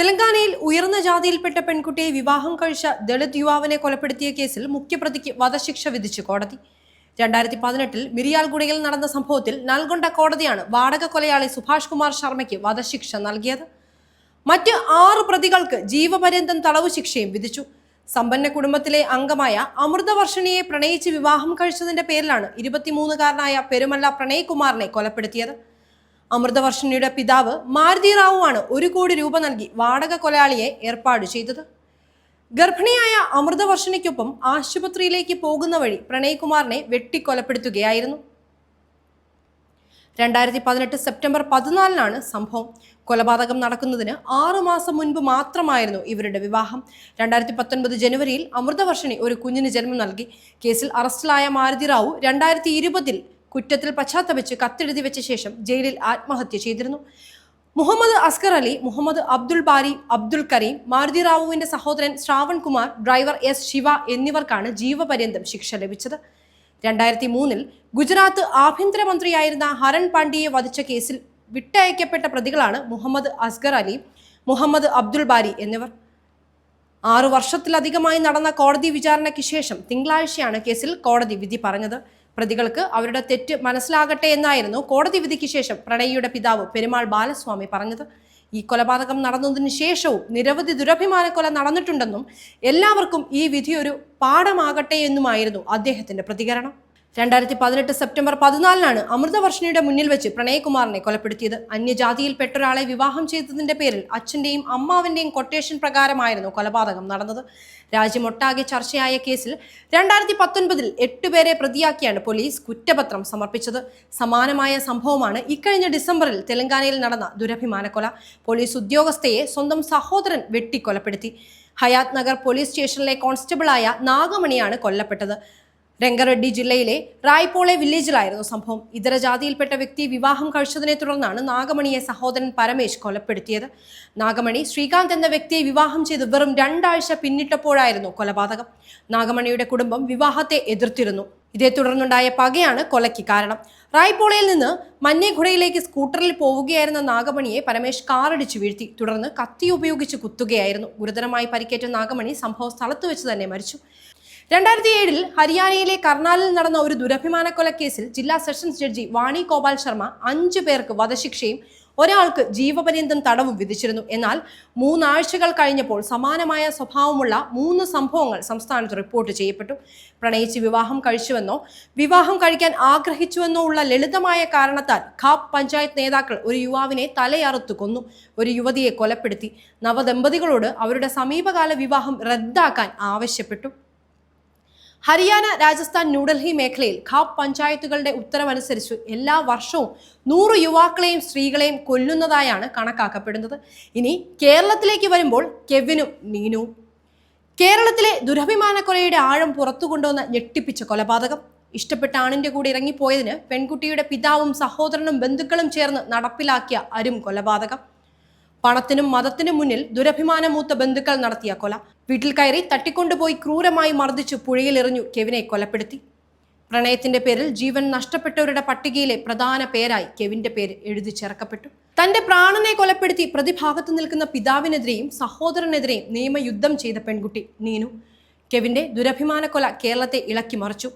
തെലങ്കാനയിൽ ഉയർന്ന ജാതിയിൽപ്പെട്ട പെൺകുട്ടിയെ വിവാഹം കഴിച്ച ദളിത് യുവാവിനെ കൊലപ്പെടുത്തിയ കേസിൽ മുഖ്യപ്രതിക്ക് വധശിക്ഷ വിധിച്ചു കോടതി. രണ്ടായിരത്തി പതിനെട്ടിൽ മിരിയാൽഗുഡയിൽ നടന്ന സംഭവത്തിൽ നൽകൊണ്ട കോടതിയാണ് വാടക കൊലയാളി സുഭാഷ് കുമാർ ശർമ്മയ്ക്ക് വധശിക്ഷ നൽകിയത്. മറ്റ് ആറ് പ്രതികൾക്ക് ജീവപര്യന്തം തടവു ശിക്ഷയും വിധിച്ചു. സമ്പന്ന കുടുംബത്തിലെ അംഗമായ അമൃതവർഷിണിയെ പ്രണയിച്ച് വിവാഹം കഴിച്ചതിന്റെ പേരിലാണ് ഇരുപത്തിമൂന്നുകാരനായ പെരുമല്ല പ്രണയ്കുമാറിനെ കൊലപ്പെടുത്തിയത്. അമൃതവർഷിണിയുടെ പിതാവ് മാരുതി റാവുവാണ് ഒരു കോടി രൂപ നൽകി വാടക കൊലയാളിയെ ഏർപ്പാട് ചെയ്തത്. ഗർഭിണിയായ അമൃതവർഷിണിക്കൊപ്പം ആശുപത്രിയിലേക്ക് പോകുന്ന വഴി പ്രണയ്കുമാറിനെ വെട്ടിക്കൊലപ്പെടുത്തുകയായിരുന്നു. രണ്ടായിരത്തി പതിനെട്ട് സെപ്റ്റംബർ പതിനാലിനാണ് സംഭവം. കൊലപാതകം നടക്കുന്നതിന് ആറു മാസം മുൻപ് മാത്രമായിരുന്നു ഇവരുടെ വിവാഹം. രണ്ടായിരത്തി പത്തൊൻപത് ജനുവരിയിൽ അമൃതവർഷിണി ഒരു കുഞ്ഞിന് ജന്മം നൽകി. കേസിൽ അറസ്റ്റിലായ മാരുതി റാവു രണ്ടായിരത്തി ഇരുപതിൽ കുറ്റത്തിൽ പശ്ചാത്തപിച്ച് കത്തെഴുതി വെച്ച ശേഷം ജയിലിൽ ആത്മഹത്യ ചെയ്തിരുന്നു. മുഹമ്മദ് അസ്കർ അലി മുഹമ്മദ് അബ്ദുൾ ബാരി അബ്ദുൾ കരീം മാരുതി റാവുവിന്റെ സഹോദരൻ ശ്രാവൺ കുമാർ ഡ്രൈവർ എസ് ശിവ എന്നിവർക്കാണ് ജീവപര്യന്തം ശിക്ഷ ലഭിച്ചത്. രണ്ടായിരത്തി മൂന്നിൽ ഗുജറാത്ത് ആഭ്യന്തരമന്ത്രിയായിരുന്ന ഹരൺ പാണ്ഡ്യയെ വധിച്ച കേസിൽ വിട്ടയക്കപ്പെട്ട പ്രതികളാണ് മുഹമ്മദ് അസ്ഗർ അലി മുഹമ്മദ് അബ്ദുൾ ബാരി എന്നിവർ. ആറു വർഷത്തിലധികമായി നടന്ന കോടതി വിചാരണയ്ക്ക് ശേഷം തിങ്കളാഴ്ചയാണ് കേസിൽ കോടതി വിധി പറഞ്ഞത്. പ്രതികൾക്ക് അവരുടെ തെറ്റ് മനസ്സിലാകട്ടെ എന്നായിരുന്നു കോടതി വിധിക്ക് ശേഷം പ്രണയിയുടെ പിതാവ് പെരുമാൾ ബാലസ്വാമി പറഞ്ഞത്. ഈ കൊലപാതകം നടന്നതിന് ശേഷവും നിരവധി ദുരഭിമാന കൊല നടന്നിട്ടുണ്ടെന്നും എല്ലാവർക്കും ഈ വിധി ഒരു പാഠമാകട്ടെ എന്നുമായിരുന്നു അദ്ദേഹത്തിന്റെ പ്രതികരണം. രണ്ടായിരത്തി പതിനെട്ട് സെപ്റ്റംബർ പതിനാലിനാണ് അമൃതവർഷിണിയുടെ മുന്നിൽ വെച്ച് പ്രണയകുമാറിനെ കൊലപ്പെടുത്തിയത്. അന്യജാതിയിൽപ്പെട്ട ഒരാളെ വിവാഹം ചെയ്തതിന്റെ പേരിൽ അച്ഛന്റെയും അമ്മാവിന്റെയും കൊട്ടേഷൻ പ്രകാരമായിരുന്നു കൊലപാതകം നടന്നത്. രാജ്യമൊട്ടാകെ ചർച്ചയായ കേസിൽ രണ്ടായിരത്തി പത്തൊൻപതിൽ എട്ടുപേരെ പ്രതിയാക്കിയാണ് പോലീസ് കുറ്റപത്രം സമർപ്പിച്ചത്. സമാനമായ സംഭവമാണ് ഇക്കഴിഞ്ഞ ഡിസംബറിൽ തെലങ്കാനയിൽ നടന്ന ദുരഭിമാന കൊല. പോലീസ് ഉദ്യോഗസ്ഥയെ സ്വന്തം സഹോദരൻ വെട്ടിക്കൊലപ്പെടുത്തി. ഹയാത് നഗർ പോലീസ് സ്റ്റേഷനിലെ കോൺസ്റ്റബിളായ നാഗമണിയാണ് കൊല്ലപ്പെട്ടത്. രംഗറെഡ്ഡി ജില്ലയിലെ റായ്പോളെ വില്ലേജിലായിരുന്നു സംഭവം. ഇതര ജാതിയിൽപ്പെട്ട വ്യക്തി വിവാഹം കഴിച്ചതിനെ തുടർന്നാണ് നാഗമണിയെ സഹോദരൻ പരമേശ് കൊലപ്പെടുത്തിയത്. നാഗമണി ശ്രീകാന്ത് എന്ന വ്യക്തിയെ വിവാഹം ചെയ്ത് വെറും രണ്ടാഴ്ച പിന്നിട്ടപ്പോഴായിരുന്നു കൊലപാതകം. നാഗമണിയുടെ കുടുംബം വിവാഹത്തെ എതിർത്തിരുന്നു. ഇതേ തുടർന്നുണ്ടായ പകയാണ് കൊലയ്ക്ക് കാരണം. റായ്പോളയിൽ നിന്ന് മഞ്ഞേഘുടയിലേക്ക് സ്കൂട്ടറിൽ പോവുകയായിരുന്ന നാഗമണിയെ പരമേശ് കാറടിച്ചു വീഴ്ത്തി. തുടർന്ന് കത്തി ഉപയോഗിച്ച് കുത്തുകയായിരുന്നു. ഗുരുതരമായി പരിക്കേറ്റ നാഗമണി സംഭവ സ്ഥലത്ത് വെച്ച് തന്നെ മരിച്ചു. രണ്ടായിരത്തി ഏഴിൽ ഹരിയാനയിലെ കർണാലിൽ നടന്ന ഒരു ദുരഭിമാന കൊലക്കേസിൽ ജില്ലാ സെഷൻസ് ജഡ്ജി വാണി ഗോപാൽ ശർമ്മ അഞ്ചു പേർക്ക് വധശിക്ഷയും ഒരാൾക്ക് ജീവപര്യന്തം തടവും വിധിച്ചിരുന്നു. എന്നാൽ മൂന്നാഴ്ചകൾ കഴിഞ്ഞപ്പോൾ സമാനമായ സ്വഭാവമുള്ള മൂന്ന് സംഭവങ്ങൾ സംസ്ഥാനത്ത് റിപ്പോർട്ട് ചെയ്യപ്പെട്ടു. പ്രണയിച്ച് വിവാഹം കഴിച്ചുവെന്നോ വിവാഹം കഴിക്കാൻ ആഗ്രഹിച്ചുവെന്നോ ഉള്ള ലളിതമായ കാരണത്താൽ ഖാപ് പഞ്ചായത്ത് നേതാക്കൾ ഒരു യുവാവിനെ തലയറുത്തു കൊന്നു. ഒരു യുവതിയെ കൊലപ്പെടുത്തി. നവദമ്പതികളോട് അവരുടെ സമീപകാല വിവാഹം റദ്ദാക്കാൻ ആവശ്യപ്പെട്ടു. ഹരിയാന രാജസ്ഥാൻ ന്യൂഡൽഹി മേഖലയിൽ ഖാപ് പഞ്ചായത്തുകളുടെ ഉത്തരവനുസരിച്ച് എല്ലാ വർഷവും നൂറ് യുവാക്കളെയും സ്ത്രീകളെയും കൊല്ലുന്നതായാണ് കണക്കാക്കപ്പെടുന്നത്. ഇനി കേരളത്തിലേക്ക് വരുമ്പോൾ കെവിനും നീനുവും. കേരളത്തിലെ ദുരഭിമാനക്കൊലയുടെ ആഴം പുറത്തു കൊണ്ടുവന്ന ഞെട്ടിപ്പിച്ച കൊലപാതകം. ഇഷ്ടപ്പെട്ട ആണിന്റെ കൂടെ ഇറങ്ങിപ്പോയതിന് പെൺകുട്ടിയുടെ പിതാവും സഹോദരനും ബന്ധുക്കളും ചേർന്ന് നടപ്പിലാക്കിയ അരും കൊലപാതകം. പണത്തിനും മതത്തിനും മുന്നിൽ ദുരഭിമാനമൂത്ത ബന്ധുക്കൾ നടത്തിയ കൊല. വീട്ടിൽ കയറി തട്ടിക്കൊണ്ടുപോയി ക്രൂരമായി മർദ്ദിച്ചു പുഴയിലെറിഞ്ഞു കെവിനെ കൊലപ്പെടുത്തി. പ്രണയത്തിന്റെ പേരിൽ ജീവൻ നഷ്ടപ്പെട്ടവരുടെ പട്ടികയിലെ പ്രധാന പേരായി കെവിന്റെ പേര് എഴുതി ചേർക്കപ്പെട്ടു. തന്റെ പ്രാണനെ കൊലപ്പെടുത്തി പ്രതിഭാഗത്ത് നിൽക്കുന്ന പിതാവിനെതിരെയും സഹോദരനെതിരെയും നിയമയുദ്ധം ചെയ്ത പെൺകുട്ടി നീനു. കെവിന്റെ ദുരഭിമാന കൊല കേരളത്തെ ഇളക്കി മറിച്ചു.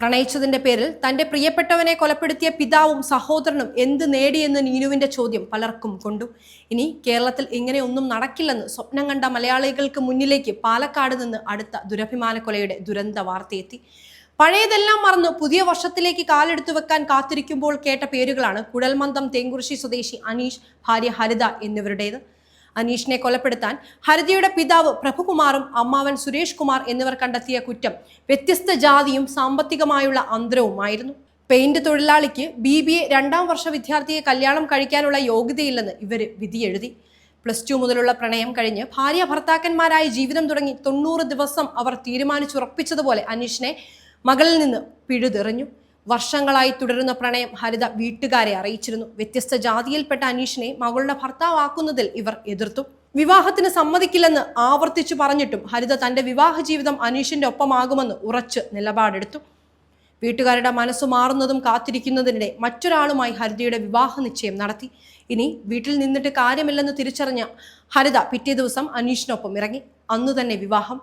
പ്രണയിച്ചതിന്റെ പേരിൽ തന്റെ പ്രിയപ്പെട്ടവനെ കൊലപ്പെടുത്തിയ പിതാവും സഹോദരനും എന്ത് നേടിയെന്ന് നീനുവിന്റെ ചോദ്യം പലർക്കും കൊണ്ടു. ഇനി കേരളത്തിൽ ഇങ്ങനെ ഒന്നും നടക്കില്ലെന്ന് സ്വപ്നം കണ്ട മലയാളികൾക്ക് മുന്നിലേക്ക് പാലക്കാട് നിന്ന് അടുത്ത ദുരഭിമാന കൊലയുടെ ദുരന്ത വാർത്തയെത്തി. പഴയതെല്ലാം മറന്ന് പുതിയ വർഷത്തിലേക്ക് കാലെടുത്തു വെക്കാൻ കാത്തിരിക്കുമ്പോൾ കേട്ട പേരുകളാണ് കുടൽമന്ദം തേങ്കുറിശി സ്വദേശി അനീഷ് ഭാര്യ ഹരിത എന്നിവരുടേത്. അനീഷിനെ കൊലപ്പെടുത്താൻ ഹരിതയുടെ പിതാവ് പ്രഭുകുമാറും അമ്മാവൻ സുരേഷ് കുമാർ എന്നിവർ കണ്ടെത്തിയ കുറ്റം വ്യത്യസ്ത ജാതിയും സാമ്പത്തികമായുള്ള അന്തരവുമായിരുന്നു. പെയിന്റ് തൊഴിലാളിക്ക് ബി ബി എ രണ്ടാം വർഷ വിദ്യാർത്ഥിയെ കല്യാണം കഴിക്കാനുള്ള യോഗ്യതയില്ലെന്ന് ഇവർ വിധിയെഴുതി. പ്ലസ് ടു മുതലുള്ള പ്രണയം കഴിഞ്ഞ് ഭാര്യ ഭർത്താക്കന്മാരായി ജീവിതം തുടങ്ങി തൊണ്ണൂറ് ദിവസം അവർ തീരുമാനിച്ചുറപ്പിച്ചതുപോലെ അനീഷിനെ മകളിൽ നിന്ന് പിഴുതെറിഞ്ഞു. വർഷങ്ങളായി തുടരുന്ന പ്രണയം ഹരിത വീട്ടുകാരെ അറിയിച്ചിരുന്നു. വ്യത്യസ്ത ജാതിയിൽപ്പെട്ട അനീഷിനെ മകളുടെ ഭർത്താവാക്കുന്നതിൽ ഇവർ എതിർത്തു. വിവാഹത്തിന് സമ്മതിക്കില്ലെന്ന് ആവർത്തിച്ചു പറഞ്ഞിട്ടും ഹരിത തന്റെ വിവാഹ ജീവിതം അനീഷിന്റെ ഒപ്പമാകുമെന്ന് ഉറച്ച് നിലപാടെടുത്തു. വീട്ടുകാരുടെ മനസ്സു മാറുന്നതും കാത്തിരിക്കുന്നതിനിടെ മറ്റൊരാളുമായി ഹരിതയുടെ വിവാഹ നിശ്ചയം നടത്തി. ഇനി വീട്ടിൽ നിന്നിട്ട് കാര്യമില്ലെന്ന് തിരിച്ചറിഞ്ഞ ഹരിത പിറ്റേ ദിവസം അനീഷിനൊപ്പം ഇറങ്ങി. അന്നു തന്നെ വിവാഹം.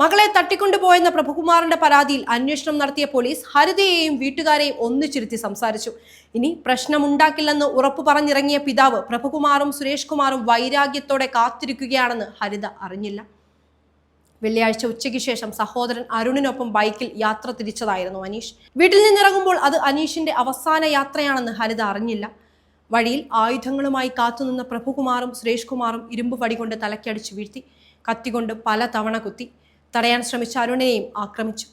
മകളെ തട്ടിക്കൊണ്ടുപോയെന്ന പ്രഭുകുമാറിന്റെ പരാതിയിൽ അന്വേഷണം നടത്തിയ പോലീസ് ഹരിതയെയും വീട്ടുകാരെയും ഒന്നിച്ചിരുത്തി സംസാരിച്ചു. ഇനി പ്രശ്നമുണ്ടാക്കില്ലെന്ന് ഉറപ്പു പറഞ്ഞിറങ്ങിയ പിതാവ് പ്രഭുകുമാറും സുരേഷ് കുമാറും വൈരാഗ്യത്തോടെ കാത്തിരിക്കുകയാണെന്ന് ഹരിത അറിഞ്ഞില്ല. വെള്ളിയാഴ്ച ഉച്ചയ്ക്ക് ശേഷം സഹോദരൻ അരുണിനൊപ്പം ബൈക്കിൽ യാത്ര തിരിച്ചതായിരുന്നു അനീഷ്. വീട്ടിൽ നിന്നിറങ്ങുമ്പോൾ അത് അനീഷിന്റെ അവസാന യാത്രയാണെന്ന് ഹരിത അറിഞ്ഞില്ല. വഴിയിൽ ആയുധങ്ങളുമായി കാത്തുനിന്ന പ്രഭുകുമാറും സുരേഷ് കുമാറും ഇരുമ്പ് പടികൊണ്ട് തലക്കടിച്ചു വീഴ്ത്തി. കത്തികൊണ്ട് പല തവണ കുത്തി. തടയാൻ ശ്രമിച്ച അരുണിനെയും ആക്രമിച്ചു.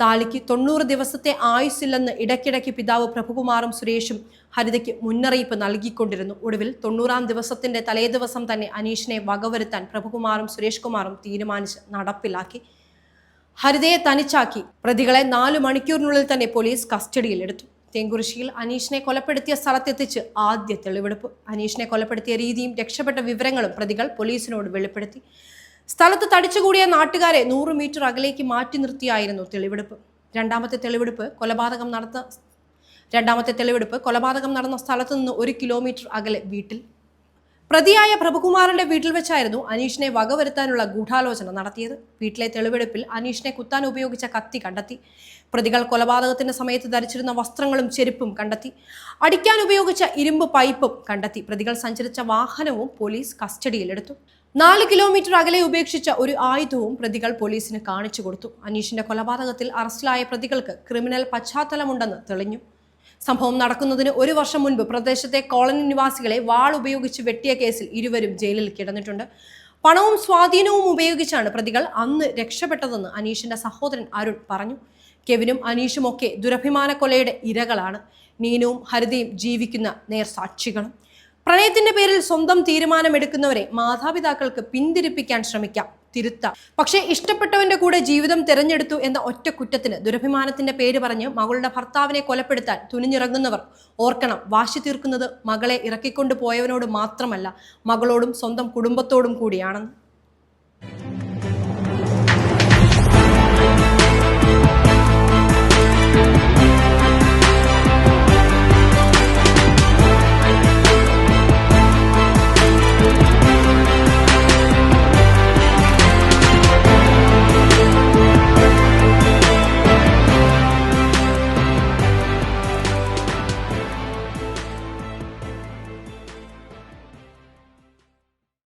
താലിക്ക് തൊണ്ണൂറ് ദിവസത്തെ ആയുസ്സില്ലെന്ന് ഇടയ്ക്കിടയ്ക്ക് പിതാവ് പ്രഭുകുമാറും സുരേഷും ഹരിതയ്ക്ക് മുന്നറിയിപ്പ് നൽകിക്കൊണ്ടിരുന്നു. ഒടുവിൽ തൊണ്ണൂറാം ദിവസത്തിന്റെ തലേദിവസം തന്നെ അനീഷിനെ വകവരുത്താൻ പ്രഭുകുമാറും സുരേഷ് കുമാറും തീരുമാനിച്ച് നടപ്പിലാക്കി. ഹരിതയെ തനിച്ചാക്കി. പ്രതികളെ നാലു മണിക്കൂറിനുള്ളിൽ തന്നെ പോലീസ് കസ്റ്റഡിയിലെടുത്തു തേങ്കുറിശ്ശിയിൽ അനീഷിനെ കൊലപ്പെടുത്തിയ സ്ഥലത്തെത്തിച്ച് ആദ്യ തെളിവെടുപ്പ്. അനീഷിനെ കൊലപ്പെടുത്തിയ രീതിയും രക്ഷപ്പെട്ട വിവരങ്ങളും പ്രതികൾ പോലീസിനോട് വെളിപ്പെടുത്തി. സ്ഥലത്ത് തടിച്ചുകൂടിയ നാട്ടുകാരെ നൂറ് മീറ്റർ അകലേക്ക് മാറ്റി നിർത്തിയായിരുന്നു തെളിവെടുപ്പ്. രണ്ടാമത്തെ തെളിവെടുപ്പ് കൊലപാതകം നടന്ന രണ്ടാമത്തെ തെളിവെടുപ്പ് കൊലപാതകം നടന്ന സ്ഥലത്ത് നിന്ന് ഒരു കിലോമീറ്റർ അകലെ വീട്ടിൽ. പ്രതിയായ പ്രഭുകുമാറിന്റെ വീട്ടിൽ വെച്ചായിരുന്നു അനീഷിനെ വകവരുത്താനുള്ള ഗൂഢാലോചന നടത്തിയത്. വീട്ടിലെ തെളിവെടുപ്പിൽ അനീഷിനെ കുത്താൻ ഉപയോഗിച്ച കത്തി കണ്ടെത്തി. പ്രതികൾ കൊലപാതകത്തിന്റെ സമയത്ത് ധരിച്ചിരുന്ന വസ്ത്രങ്ങളും ചെരുപ്പും കണ്ടെത്തി. അടിക്കാൻ ഉപയോഗിച്ച ഇരുമ്പ് പൈപ്പും കണ്ടെത്തി. പ്രതികൾ സഞ്ചരിച്ച വാഹനവും പോലീസ് കസ്റ്റഡിയിലെടുത്തു. നാല് കിലോമീറ്റർ അകലെ ഉപേക്ഷിച്ച ഒരു ആയുധവും പ്രതികൾ പോലീസിന് കാണിച്ചു കൊടുത്തു. അനീഷിന്റെ കൊലപാതകത്തിൽ അറസ്റ്റിലായ പ്രതികൾക്ക് ക്രിമിനൽ പശ്ചാത്തലമുണ്ടെന്ന് തെളിഞ്ഞു. സംഭവം നടക്കുന്നതിന് ഒരു വർഷം മുൻപ് പ്രദേശത്തെ കോളനി നിവാസികളെ വാൾ ഉപയോഗിച്ച് വെട്ടിയ കേസിൽ ഇരുവരും ജയിലിൽ കിടന്നിട്ടുണ്ട്. പണവും സ്വാധീനവും ഉപയോഗിച്ചാണ് പ്രതികൾ അന്ന് രക്ഷപ്പെട്ടതെന്ന് അനീഷിന്റെ സഹോദരൻ അരുൺ പറഞ്ഞു. കെവിനും അനീഷും ഒക്കെ ദുരഭിമാന കൊലയുടെ ഇരകളാണ്. നീനുവും ഹരിതയും ജീവിക്കുന്ന നേർസാക്ഷികളും. പ്രണയത്തിന്റെ പേരിൽ സ്വന്തം തീരുമാനമെടുക്കുന്നവരെ മാതാപിതാക്കൾക്ക് പിന്തിരിപ്പിക്കാൻ ശ്രമിക്കാം. തിരുത്താം. പക്ഷെ ഇഷ്ടപ്പെട്ടവന്റെ കൂടെ ജീവിതം തിരഞ്ഞെടുത്തു എന്ന ഒറ്റ കുറ്റത്തിന് ദുരഭിമാനത്തിന്റെ പേര് പറഞ്ഞ് മകളുടെ ഭർത്താവിനെ കൊലപ്പെടുത്താൻ തുനിഞ്ഞിറങ്ങുന്നവർ ഓർക്കണം വാശി തീർക്കുന്നത് മകളെ ഇറക്കിക്കൊണ്ടു പോയവനോട് മാത്രമല്ല മകളോടും സ്വന്തം കുടുംബത്തോടും കൂടിയാണെന്ന്.